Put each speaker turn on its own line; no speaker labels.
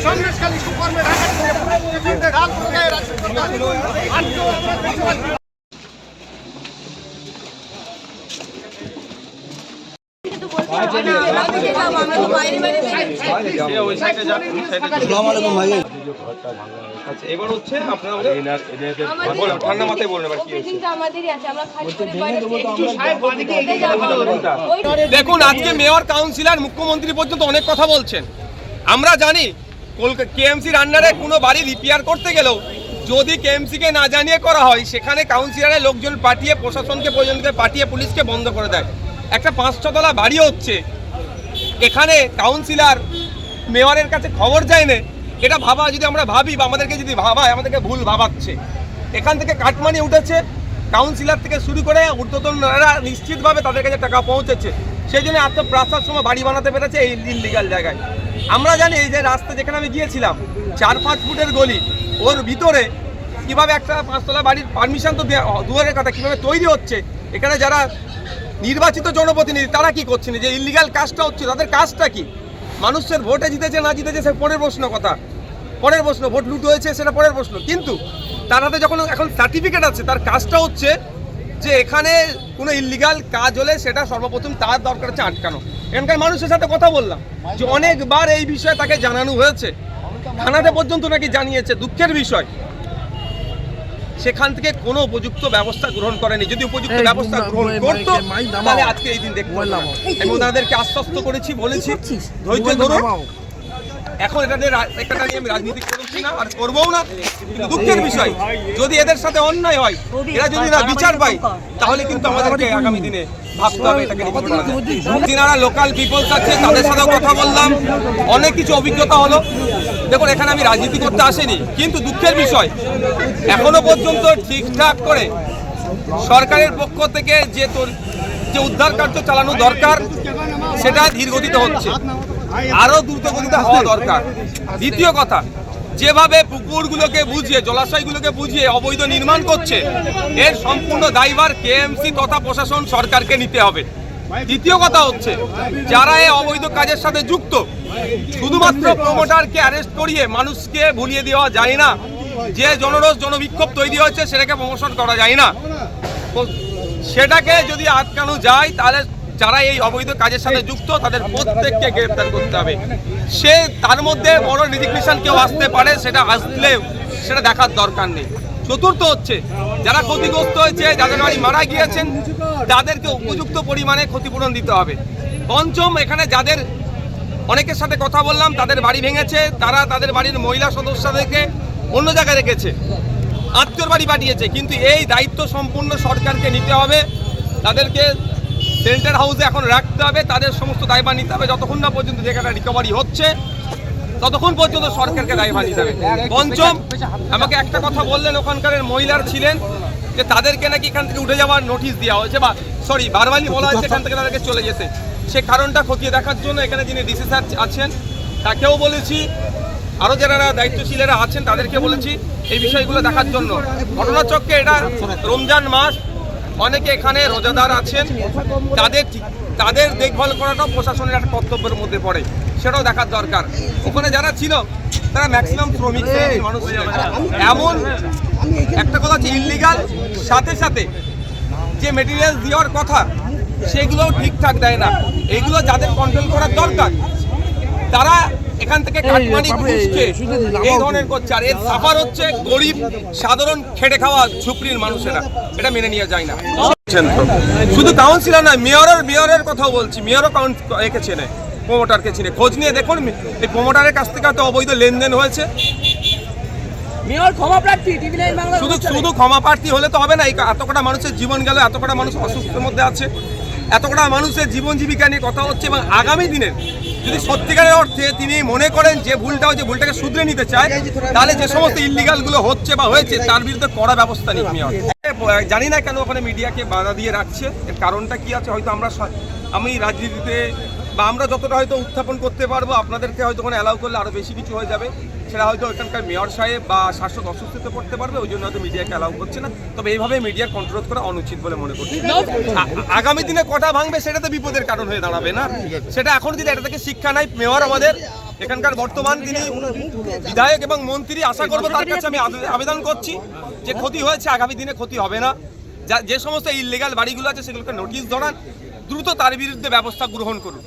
संघर्ष का पूरे पूरे
দেখুন, আজকে মেয়র, কাউন্সিলর, মুখ্যমন্ত্রী পর্যন্ত অনেক কথা বলছেন। আমরা জানি কলকাতা কেএমসির আন্ডারে কোনো বাড়ি রিপেয়ার করতে গেলেও যদি কেএমসিকে না জানিয়ে করা হয়, সেখানে কাউন্সিলরের লোকজন পাঠিয়ে প্রশাসনকে পর্যন্ত পাঠিয়ে পুলিশকে বন্ধ করে দেয়। একটা পাঁচ ছতলা বাড়ি হচ্ছে। এখানে কাউন্সিলার মেয়রের কাছে খবর যায় না এটা ভাবা, যদি আমরা ভাবি বা আমাদেরকে যদি ভাবায়, আমাদেরকে ভুল ভাবাচ্ছে। এখান থেকে কাটমানি উঠেছে কাউন্সিলর থেকে শুরু করে ঊর্ধ্বতনরা নিশ্চিতভাবে তাদের কাছে টাকা পৌঁছেছে। সেই জন্য এত প্রাসার সময় বাড়ি বানাতে পেরেছে এই ইলিগাল জায়গায়। আমরা জানি এই যে রাস্তা যেখানে আমি গিয়েছিলাম, চার পাঁচ ফুটের গলি, ওর ভিতরে কীভাবে একটা পাঁচতলা বাড়ির পারমিশন তো দেয়া- দুয়ারের কথা কীভাবে তৈরি হচ্ছে, এখানে যারা নির্বাচিত জনপ্রতিনিধি, তারা কি করছেন যে ইলিগাল কাজটা হচ্ছে, তাদের কাজটা কি? মানুষের ভোটে জিতেছে, না জিতেছে, সে পরের প্রশ্ন কথা। পরের প্রশ্ন, ভোট লুট হয়েছে, সেটা পরের প্রশ্ন। কিন্তু তার হাতে যখন এখন সার্টিফিকেট আছে, তার কাজটা হচ্ছে যে এখানে কোনো ইলিগাল কাজ হলে সেটা সর্বপ্রথম তার দরকার হচ্ছে আটকানো। এখানকার মানুষের সাথে কথা বললাম। যে অনেকবার এই বিষয়ে তাকে জানানো হয়েছে। থানাতে পর্যন্ত নাকি জানিয়েছে, দুঃখের বিষয়। সেখান থেকে কোনো উপযুক্ত ব্যবস্থা গ্রহণ করেনি। যদি উপযুক্ত ব্যবস্থা গ্রহণ করতো তাহলে আজকে এই দিন দেখতে। আমি ওনাদেরকে আশ্বস্ত করেছি বলেছি ধৈর্য ধরুন এখন এটা নিয়ে এটা নিয়ে আমি রাজনীতি করছি না আর করবও না। কিন্তু দুঃখের বিষয় যদি এদের সাথে অন্যায় হয় এরা যদি না বিচার পায় তাহলে কিন্তু আমাদেরকে আগামী দিনে ভাবতে হবে এটাকে নিয়ে লোকাল পিপলস আছে তাদের সাথেও কথা বললাম। অনেক কিছু অভিজ্ঞতা হলো। দেখুন এখানে আমি রাজনীতি করতে আসিনি কিন্তু দুঃখের বিষয় এখনও পর্যন্ত ঠিকঠাক করে সরকারের পক্ষ থেকে যে তোর যে উদ্ধার কার্য চালানো দরকার সেটা ধীর গতিতে হচ্ছে। আরও দ্রুত গতিতে হওয়া দরকার। দ্বিতীয় কথা, যেভাবে পুকুরগুলোকে বুঝিয়ে, জলাশয়গুলোকে বুঝিয়ে অবৈধ নির্মাণ করছে, এর সম্পূর্ণ দায়ভার কেএমসি তথা প্রশাসন সরকারকে নিতে হবে। দ্বিতীয় কথা হচ্ছে, যারা এই অবৈধ কাজের সাথে যুক্ত, শুধুমাত্র প্রমোটারকে অ্যারেস্ট করিয়ে মানুষকে ভুলিয়ে দেওয়া যায় না। যে জনরোষ, জনবিক্ষোভ তৈরি হয়েছে, সেটাকে প্রমোশন করা যায় না। সেটাকে যদি আটকানো যায়, তাহলে যারা এই অবৈধ কাজের সাথে যুক্ত তাদের প্রত্যেককে গ্রেফতার করতে হবে। সে তার মধ্যে বড় রিজিগনেশন কেউ আসতে পারে সেটা আসলে সেটা দেখার দরকার নেই। চতুর্থ হচ্ছে যারা ক্ষতিগ্রস্ত হয়েছে যাদের বাড়ি মারা গিয়েছেন তাদেরকে উপযুক্ত পরিমাণে ক্ষতিপূরণ দিতে হবে। পঞ্চম এখানে যাদের অনেকের সাথে কথা বললাম তাদের বাড়ি ভেঙেছে তারা তাদের বাড়ির মহিলা সদস্যদেরকে অন্য জায়গায় রেখেছে আত্মীয়র বাড়ি পাঠিয়েছে। কিন্তু এই দায়িত্ব সম্পূর্ণ সরকারকে নিতে হবে তাদেরকে সেন্টার হাউসে এখন রাখতে হবে, তাদের সমস্ত দায়ভার নিতে হবে। যতক্ষণ না পর্যন্ত জায়গাটা রিকভারি হচ্ছে, ততক্ষণ পর্যন্ত সরকারকে দায়ভার নিতে হবে। পঞ্চম, আমাকে একটা কথা বললেন ওখানকার মহিলার ছিলেন, যে তাদেরকে নাকি এখান থেকে উঠে যাওয়ার নোটিশ দেওয়া হয়েছে বা সরি বারবারই বলা হয়েছে এখান থেকে তাদেরকে চলে যেতে। সে কারণটা খতিয়ে দেখার জন্য এখানে যিনি ডিসি স্যার আছেন, তাকেও বলেছি আরও যারা দায়িত্বশীলেরা আছেন তাদেরকে বলেছি এই বিষয়গুলো দেখার জন্য। ঘটনাচক্রে এটা রমজান মাস অনেকে এখানে রোজাদার আছেন। তাদের তাদের দেখভাল করাটাও প্রশাসনের একটা কর্তব্যের মধ্যে পড়ে। সেটাও দেখার দরকার। ওখানে যারা ছিল, তারা ম্যাক্সিমাম শ্রমিক মানুষ এমন একটা কথা হচ্ছে ইলিগাল সাথে সাথে যে মেটেরিয়াল দেওয়ার কথা, সেগুলোও ঠিকঠাক দেয় না। এগুলো যাদের কন্ট্রোল করার দরকার, তারা এখান থেকে কাটমানি ঘুষকে এই ধরনের করছে। আর এর সাফার হচ্ছে গরিব সাধারণ খেটে খাওয়া ঝুপড়ির মানুষেরা। এটা মেনে নিয়ে যায় না। শুধু কাউন্সিলর নয় মেয়রের মেয়রের কথাও বলছি। মেয়রও কাউন্ট একে চেনে প্রমোটারকে চিনে। খোঁজ নিয়ে দেখুন এই প্রমোটারের কাছ থেকে তো অবৈধ লেনদেন হয়েছে।
মেয়র ক্ষমা প্রার্থী
শুধু শুধু ক্ষমা প্রার্থী হলে তো হবে না। এই এত কটা মানুষের জীবন গেল এত কটা মানুষ অসুস্থের মধ্যে আছে। এত কটা মানুষের জীবন জীবিকা নিয়ে কথা হচ্ছে এবং আগামী দিনের যদি সত্যিকারের অর্থে তিনি মনে করেন যে ভুলটা হচ্ছে ভুলটাকে শুধরে নিতে চায়, তাহলে যে সমস্ত ইলিগালগুলো হচ্ছে বা হয়েছে, তার বিরুদ্ধে কড়া ব্যবস্থা মেয়র। জানি না কেন ওখানে মিডিয়াকে বাধা দিয়ে রাখছে। এর কারণটা কি আছে? হয়তো আমরা আমি রাজনীতিতে বা আমরা যতটা হয়তো উত্থাপন করতে পারব, আপনাদেরকে হয়তো ওখানে অ্যালাউ করলে আরও বেশি কিছু হয়ে যাবে। সেটা হয়তো এখানকার মেয়র সাহেব বা শাসক অসুস্থতে পড়তে পারবে ওই জন্য হয়তো মিডিয়াকে অ্যালাউ করছে না। তবে এইভাবে মিডিয়ার কন্ট্রোল করা অনুচিত বলে মনে করছি। আগামী দিনে কটা ভাঙবে সেটা তো বিপদের কারণ হয়ে দাঁড়াবে না। সেটা এখন যদি এটা থেকে শিক্ষা নাই মেয়র আমাদের এখানকার বর্তমান তিনি বিধায়ক এবং মন্ত্রী আশা করব তার কাছে আমি আবে- আবেদন করছি যে ক্ষতি হয়েছে আগামী দিনে ক্ষতি হবে না। যা যে সমস্ত ইলিগাল বাড়িগুলো আছে সেগুলোকে নোটিশ ধরান দ্রুত তার বিরুদ্ধে ব্যবস্থা গ্রহণ করুন।